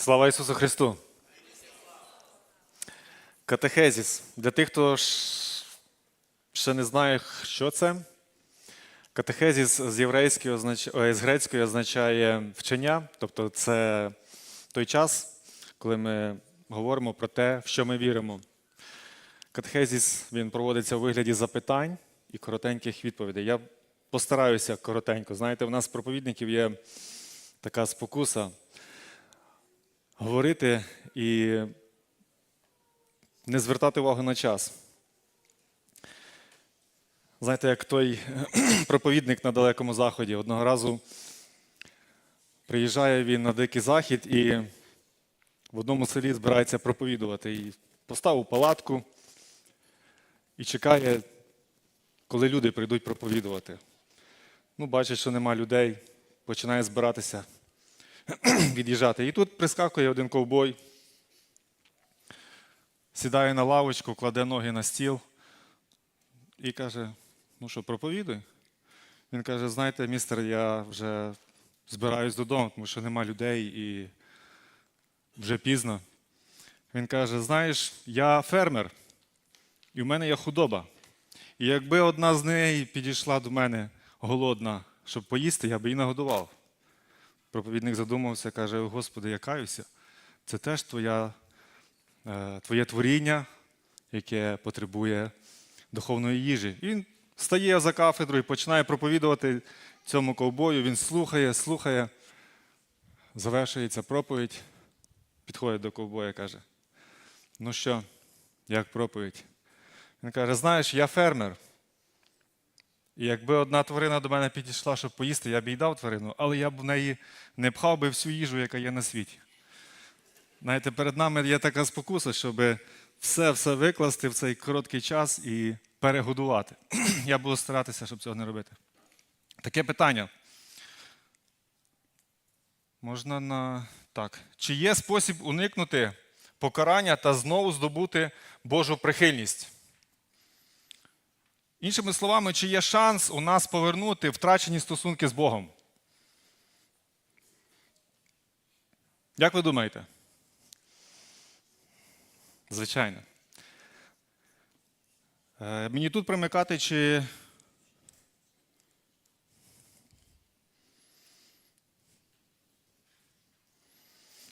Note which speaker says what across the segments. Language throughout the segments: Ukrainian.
Speaker 1: Слава Ісусу Христу! Катехезіс. Для тих, хто ще не знає, що це. Катехезіс з єврейської означ... з грецької означає вчення, тобто це той час, коли ми говоримо про те, в що ми віримо. Катехезіс він проводиться у вигляді запитань і коротеньких відповідей. Я постараюся коротенько. Знаєте, у нас проповідників є така спокуса говорити і не звертати увагу на час. Знаєте, як той проповідник на далекому заході одного разу приїжджає він на дикий захід і в одному селі збирається проповідувати. І поставив палатку і чекає, коли люди прийдуть проповідувати. Ну, бачить, що нема людей, починає збиратися, від'їжджати. І тут прискакує один ковбой, сідає на лавочку, кладе ноги на стіл і каже: ну що, проповідуй? Він каже: знаєте, містер, я вже збираюсь додому, тому що нема людей і вже пізно. Він каже: знаєш, я фермер, і в мене є худоба. І якби одна з неї підійшла до мене голодна, щоб поїсти, я би її нагодував. Проповідник задумався, каже: Господи, я каюся. Це теж твоя, е, твоє творіння, яке потребує духовної їжі. Він стає за кафедру і починає проповідувати цьому ковбою. Він слухає, слухає, завершується проповідь, підходить до ковбоя каже: Ну що, як проповідь? Він каже: знаєш, я фермер. І якби одна тварина до мене підійшла, щоб поїсти, я б їй дав тварину, але я б в неї не пхав би всю їжу, яка є на світі. Знаєте, перед нами є така спокуса, щоб все-все викласти в цей короткий час і перегодувати. Я буду старатися, щоб цього не робити. Таке питання. Можна на. Так. Чи є спосіб уникнути покарання та знову здобути Божу прихильність? Іншими словами, чи є шанс у нас повернути втрачені стосунки з Богом? Як ви думаєте? Звичайно. Е, Мені тут примикати чи.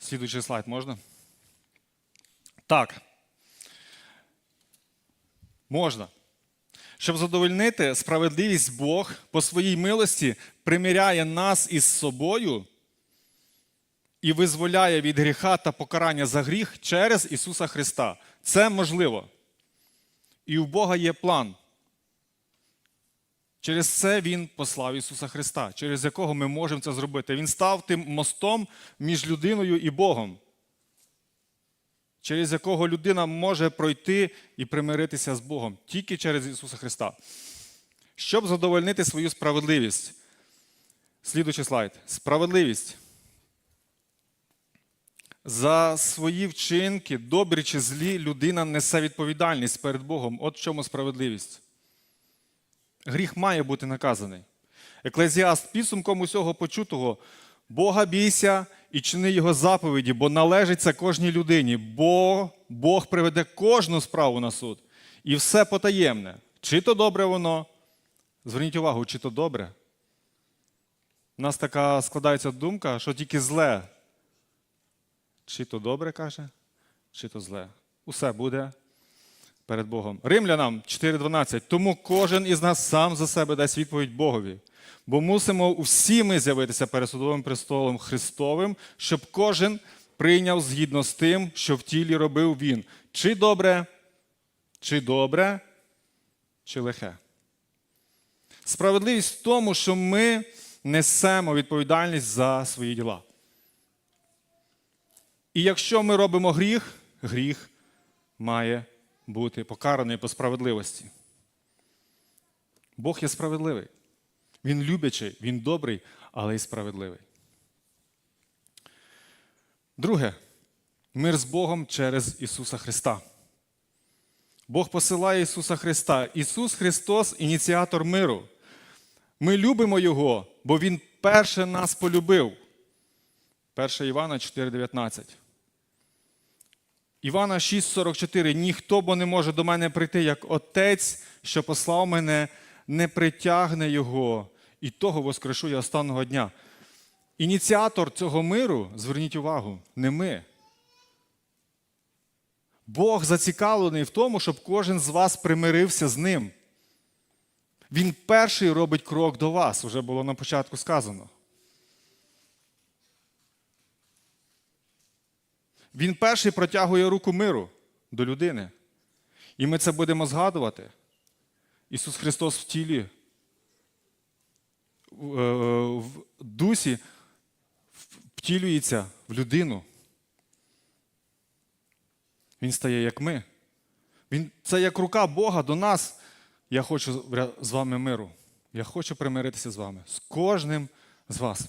Speaker 1: Слідуючий слайд можна? Так. Можна. Щоб задовольнити справедливість Бог по своїй милості примиряє нас із собою і визволяє від гріха та покарання за гріх через Ісуса Христа. Це можливо. І у Бога є план. Через це Він послав Ісуса Христа, через якого ми можемо це зробити. Він став тим мостом між людиною і Богом, через якого людина може пройти і примиритися з Богом тільки через Ісуса Христа. Щоб задовольнити свою справедливість. Слідуючий слайд. Справедливість. За свої вчинки, добрі чи злі, людина несе відповідальність перед Богом. От в чому справедливість. Гріх має бути наказаний. Еклезіаст підсумком усього почутого Бога бійся і чини його заповіді, бо належить це кожній людині, бо Бог приведе кожну справу на суд. І все потаємне. Чи то добре воно? Зверніть увагу, чи то добре. У нас така складається думка, що тільки зле. Чи то добре каже, чи то зле. Усе буде перед Богом. Римлянам 4.12. Тому кожен із нас сам за себе дасть відповідь Богові. Бо мусимо усі ми з'явитися перед судовим престолом Христовим, щоб кожен прийняв згідно з тим, що в тілі робив він. Чи добре, чи добре, чи лихе. Справедливість в тому, що ми несемо відповідальність за свої діла. І якщо ми робимо гріх, гріх має бути покараний по справедливості. Бог є справедливий. Він любячий, він добрий, але й справедливий. Друге, мир з Богом через Ісуса Христа. Бог посилає Ісуса Христа. Ісус Христос ініціатор миру. Ми любимо Його, бо Він перше нас полюбив. 1 Івана 4,19. Івана 6,44. Ніхто бо не може до мене прийти, як Отець, що послав мене, не притягне його, і того воскрешу я останнього дня. Ініціатор цього миру, зверніть увагу, не ми. Бог зацікавлений в тому, щоб кожен з вас примирився з ним. Він перший робить крок до вас, вже було на початку сказано. Він перший протягує руку миру до людини. І ми це будемо згадувати. Ісус Христос в тілі, в е, дусі втілюється в людину. Він стає як ми. Він, це як рука Бога до нас. Я хочу з вами миру. Я хочу примиритися з вами, з кожним з вас.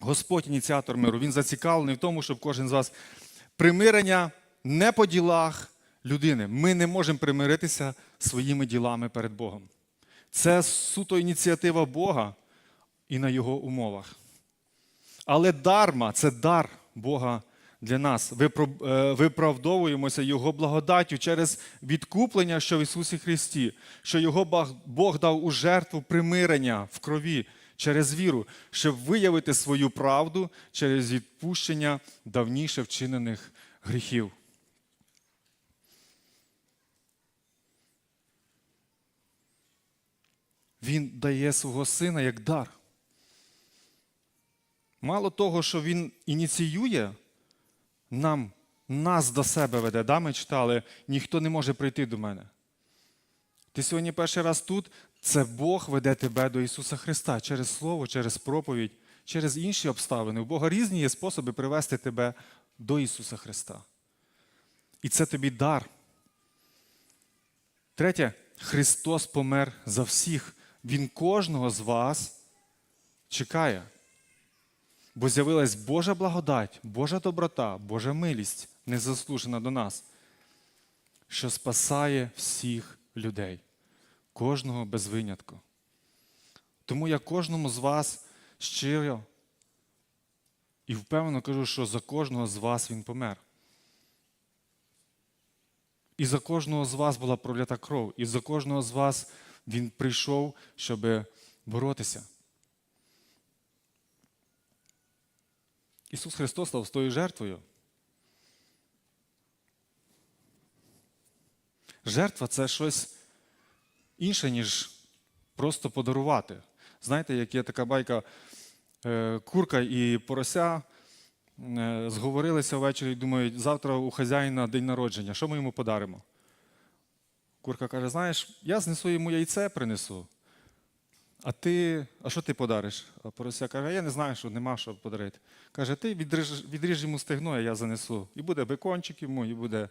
Speaker 1: Господь ініціатор миру, Він зацікавлений в тому, щоб кожен з вас примирення не по ділах людини. Ми не можемо примиритися своїми ділами перед Богом. Це суто ініціатива Бога і на Його умовах. Але дарма це дар Бога для нас. Е, Виправдовуємося Його благодаттю через відкуплення, що в Ісусі Христі, що Його Бог дав у жертву примирення в крові через віру, щоб виявити свою правду через відпущення давніше вчинених гріхів. Він дає свого сина як дар. Мало того, що він ініціює нам, нас до себе веде. Да, ми читали, ніхто не може прийти до мене. Ти сьогодні перший раз тут, це Бог веде тебе до Ісуса Христа через Слово, через проповідь, через інші обставини. У Бога різні є способи привести тебе до Ісуса Христа. І це тобі дар. Третє, Христос помер за всіх. Він кожного з вас чекає. Бо з'явилась Божа благодать, Божа доброта, Божа милість, незаслужена до нас, що спасає всіх людей, кожного без винятку. Тому я кожному з вас щиро і впевнено кажу, що за кожного з вас він помер. І за кожного з вас була пролята кров, і за кожного з вас він прийшов, щоб боротися. Ісус Христос став з тою жертвою. Жертва це щось інше, ніж просто подарувати. Знаєте, як є така байка, е, курка і порося е, зговорилися ввечері і думають, завтра у хазяїна день народження, що ми йому подаримо? Курка каже: знаєш, я знесу йому яйце, принесу. А ти, а що ти подариш? А порося каже, я не знаю, що нема що подарити. Каже, ти відріж, відріж йому стегно, а я занесу. І буде бекончик йому, і буде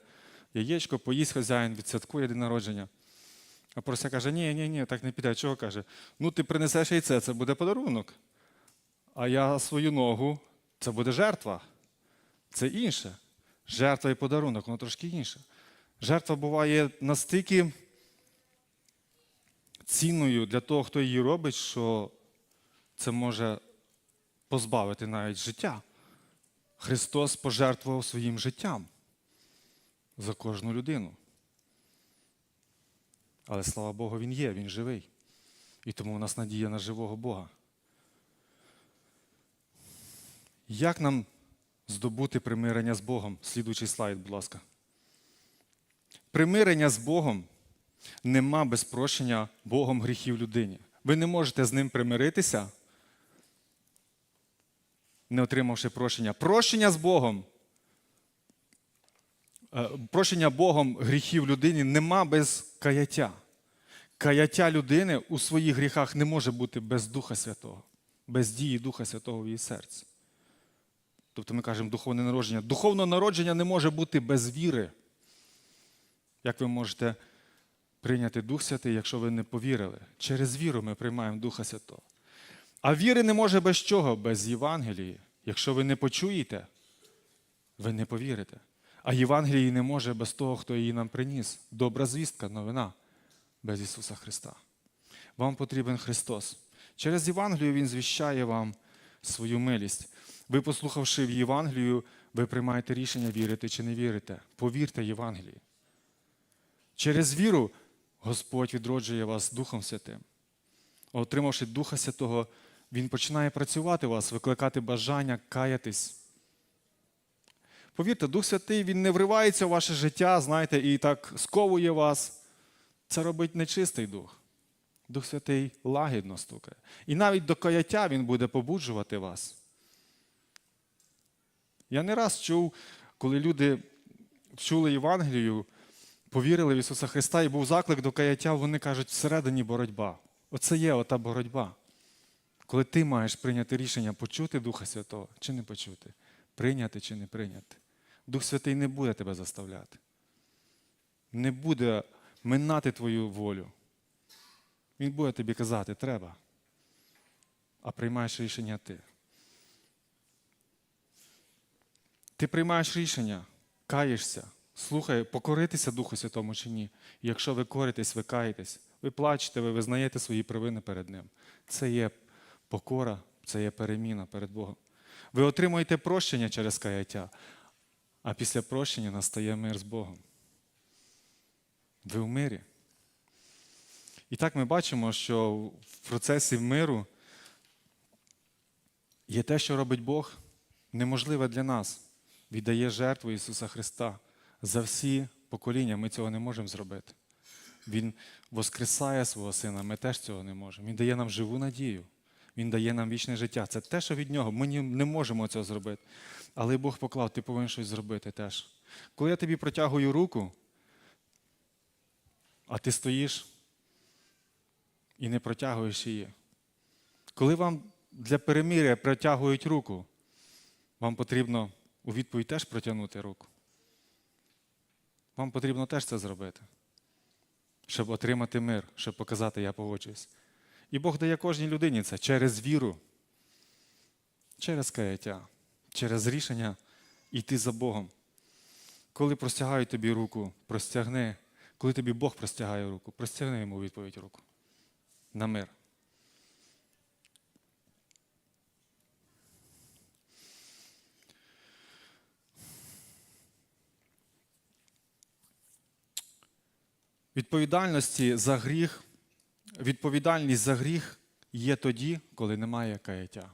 Speaker 1: яєчко, поїсть хазяїн, відсвяткує день народження. А порося каже, ні, ні, ні, так не піде. Чого каже? Ну, ти принесеш яйце, це буде подарунок. А я свою ногу, це буде жертва. Це інше. Жертва і подарунок, воно трошки інше. Жертва буває настільки цінною для того, хто її робить, що це може позбавити навіть життя. Христос пожертвував своїм життям за кожну людину. Але слава Богу, Він є, Він живий. І тому у нас надія на живого Бога. Як нам здобути примирення з Богом? Слідуючий слайд, будь ласка. Примирення з Богом нема без прощення Богом гріхів людині. Ви не можете з ним примиритися, не отримавши прощення. Прощення з Богом. е, Прощення Богом гріхів людині нема без каяття. Каяття людини у своїх гріхах не може бути без Духа Святого, без дії Духа Святого в її серці. Тобто ми кажемо духовне народження. Духовне народження не може бути без віри. Як ви можете прийняти Дух Святий, якщо ви не повірили? Через віру ми приймаємо Духа Святого. А віри не може без чого? Без Євангелії. Якщо ви не почуєте, ви не повірите. А Євангелії не може без того, хто її нам приніс. Добра звістка, новина без Ісуса Христа. Вам потрібен Христос. Через Євангелію Він звіщає вам свою милість. Ви, послухавши в Євангелію, ви приймаєте рішення, вірити чи не вірите. Повірте Євангелії. Через віру Господь відроджує вас Духом Святим. Отримавши Духа Святого, Він починає працювати у вас, викликати бажання, каятись. Повірте, Дух Святий Він не вривається в ваше життя, знаєте, і так сковує вас. Це робить нечистий дух. Дух Святий лагідно стукає. І навіть до каяття Він буде побуджувати вас. Я не раз чув, коли люди чули Євангелію, повірили в Ісуса Христа і був заклик до каяття, вони кажуть, всередині боротьба. Оце є ота боротьба. Коли ти маєш прийняти рішення почути Духа Святого чи не почути, прийняти чи не прийняти. Дух Святий не буде тебе заставляти. Не буде минати твою волю. Він буде тобі казати, треба. А приймаєш рішення ти. Ти приймаєш рішення, каєшся, слухай, покоритися Духу Святому чи ні. Якщо ви коритесь, ви каєтесь, ви плачете, ви визнаєте свої провини перед Ним. Це є покора, це є переміна перед Богом. Ви отримуєте прощення через каяття, а після прощення настає мир з Богом. Ви в мирі. І так ми бачимо, що в процесі миру є те, що робить Бог, неможливе для нас. Віддає жертву Ісуса Христа за всі покоління. Ми цього не можемо зробити. Він воскресає свого Сина, ми теж цього не можемо. Він дає нам живу надію. Він дає нам вічне життя. Це те, що від нього. Ми не можемо цього зробити. Але Бог поклав, ти повинен щось зробити теж. Коли я тобі протягую руку, а ти стоїш і не протягуєш її. Коли вам для перемиря протягують руку, вам потрібно у відповідь теж протягнути руку. Вам потрібно теж це зробити, щоб отримати мир, щоб показати, я погоджуюсь. І Бог дає кожній людині це через віру, через каяття, через рішення йти за Богом. Коли простягають тобі руку, простягни. Коли тобі Бог простягає руку, простягни йому відповідь руку. На мир. Відповідальності за гріх, відповідальність за гріх є тоді, коли немає каяття.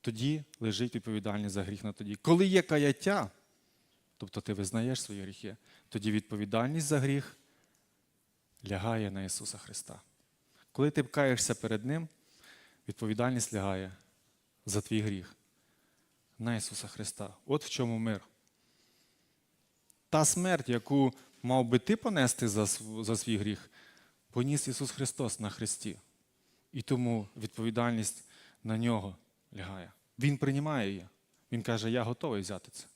Speaker 1: Тоді лежить відповідальність за гріх на тоді. Коли є каяття, тобто ти визнаєш свої гріхи, тоді відповідальність за гріх лягає на Ісуса Христа. Коли ти каєшся перед Ним, відповідальність лягає за твій гріх на Ісуса Христа. От в чому мир. Та смерть, яку мав би ти понести за, за свій гріх, поніс Ісус Христос на Христі. І тому відповідальність на нього лягає. Він приймає її. Він каже, я готовий взяти це.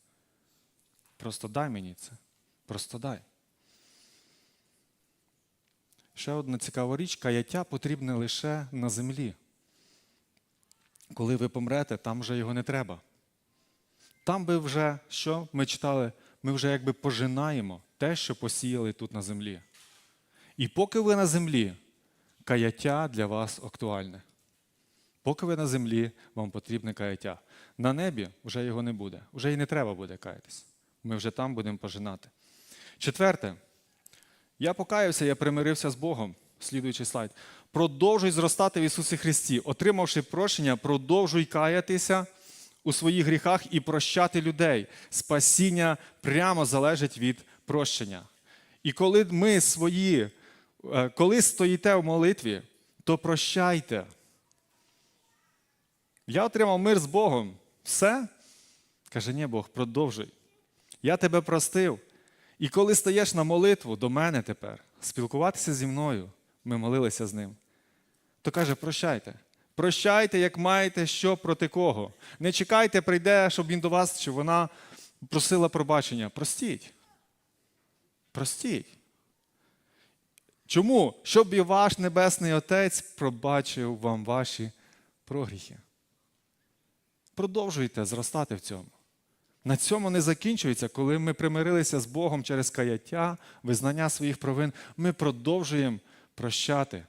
Speaker 1: Просто дай мені це. Просто дай. Ще одна цікава річ, каяття потрібне лише на землі. Коли ви помрете, там вже його не треба. Там би вже, що ми читали, ми вже якби пожинаємо те, що посіяли тут на землі. І поки ви на землі, каяття для вас актуальне. Поки ви на землі, вам потрібне каяття. На небі вже його не буде. Вже і не треба буде каятись. Ми вже там будемо пожинати. Четверте. Я покаявся, я примирився з Богом. Слідуючий слайд. Продовжуй зростати в Ісусі Христі. Отримавши прощення, продовжуй каятися у своїх гріхах і прощати людей. Спасіння прямо залежить від прощення. І коли ми свої, е, коли стоїте в молитві, то прощайте. Я отримав мир з Богом. Все? Каже, ні, Бог, продовжуй. Я тебе простив. І коли стаєш на молитву до мене тепер, спілкуватися зі мною, ми молилися з ним, то каже, прощайте. Прощайте, як маєте що проти кого. Не чекайте, прийде, щоб він до вас, щоб вона просила пробачення. Простіть. Простіть. Чому? Щоб і ваш Небесний Отець пробачив вам ваші прогріхи. Продовжуйте зростати в цьому. На цьому не закінчується, коли ми примирилися з Богом через каяття, визнання своїх провин, ми продовжуємо прощати.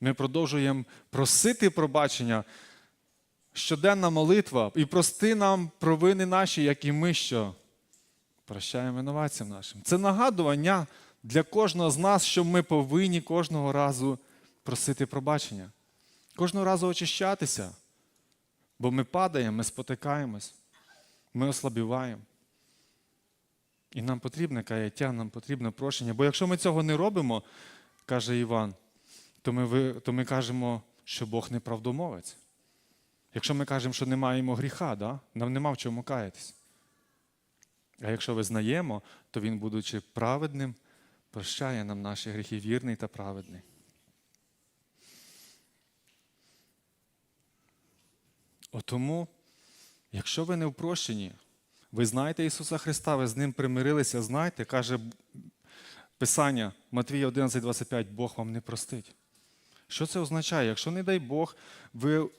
Speaker 1: Ми продовжуємо просити пробачення щоденна молитва і прости нам провини наші, як і ми що прощаємо винуватцям нашим. Це нагадування для кожного з нас, що ми повинні кожного разу просити пробачення, кожного разу очищатися, бо ми падаємо, ми спотикаємось, ми ослабіваємо. І нам потрібне каяття, нам потрібне прощення. Бо якщо ми цього не робимо, каже Іван, то ми, то ми кажемо, що Бог не правдомовець. Якщо ми кажемо, що не маємо гріха, да? нам нема в чому каятись. А якщо визнаємо, то Він, будучи праведним, прощає нам наші гріхи, вірний та праведний. Отому, якщо ви не в прощенні, ви знаєте Ісуса Христа, ви з Ним примирилися, знаєте, каже Писання Матвія 11,25, Бог вам не простить. Що це означає? Якщо, не дай Бог, ви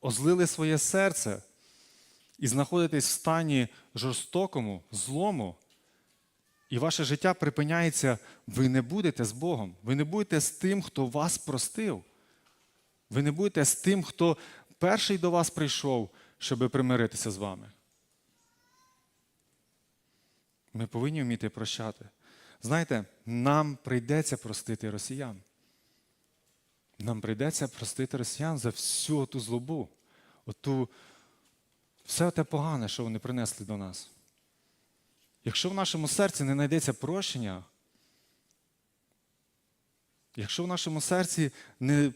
Speaker 1: озлили своє серце і знаходитесь в стані жорстокому, злому, і ваше життя припиняється, ви не будете з Богом, ви не будете з тим, хто вас простив. Ви не будете з тим, хто перший до вас прийшов, щоб примиритися з вами. Ми повинні вміти прощати. Знаєте, нам прийдеться простити росіян. Нам прийдеться простити росіян за всю ту злобу, оту, все те погане, що вони принесли до нас. Якщо в нашому серці не знайдеться прощення, якщо в нашому серці не,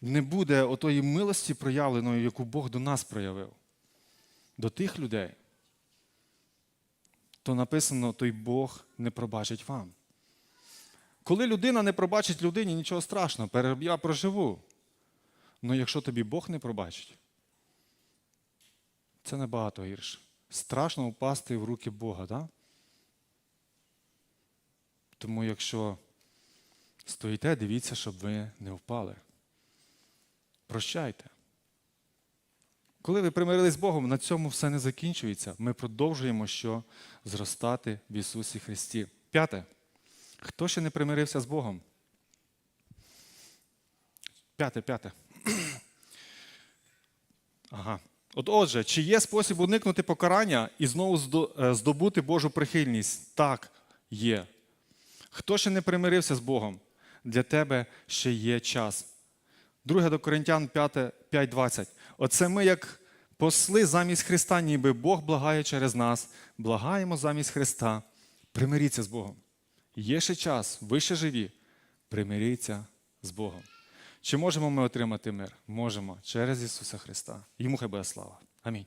Speaker 1: не буде отої милості проявленої, яку Бог до нас проявив, до тих людей, то написано, той Бог не пробачить вам. Коли людина не пробачить людині, нічого страшного, я проживу. Але якщо тобі Бог не пробачить, це набагато гірше. Страшно впасти в руки Бога, так? Тому якщо стоїте, дивіться, щоб ви не впали. Прощайте. Коли ви примирились з Богом, на цьому все не закінчується. Ми продовжуємо що зростати в Ісусі Христі. П'яте. Хто ще не примирився з Богом? П'яте, п'яте. Ага. От отже, чи є спосіб уникнути покарання і знову е, здобути Божу прихильність? Так, є. Хто ще не примирився з Богом? Для тебе ще є час. Друге до Коринтян 5.20. Оце ми, як посли замість Христа, ніби Бог благає через нас, благаємо замість Христа. Примиріться з Богом. Є ще час, ви ще живі. Примиріться з Богом. Чи можемо ми отримати мир? Можемо через Ісуса Христа. Йому хай буде слава. Амінь.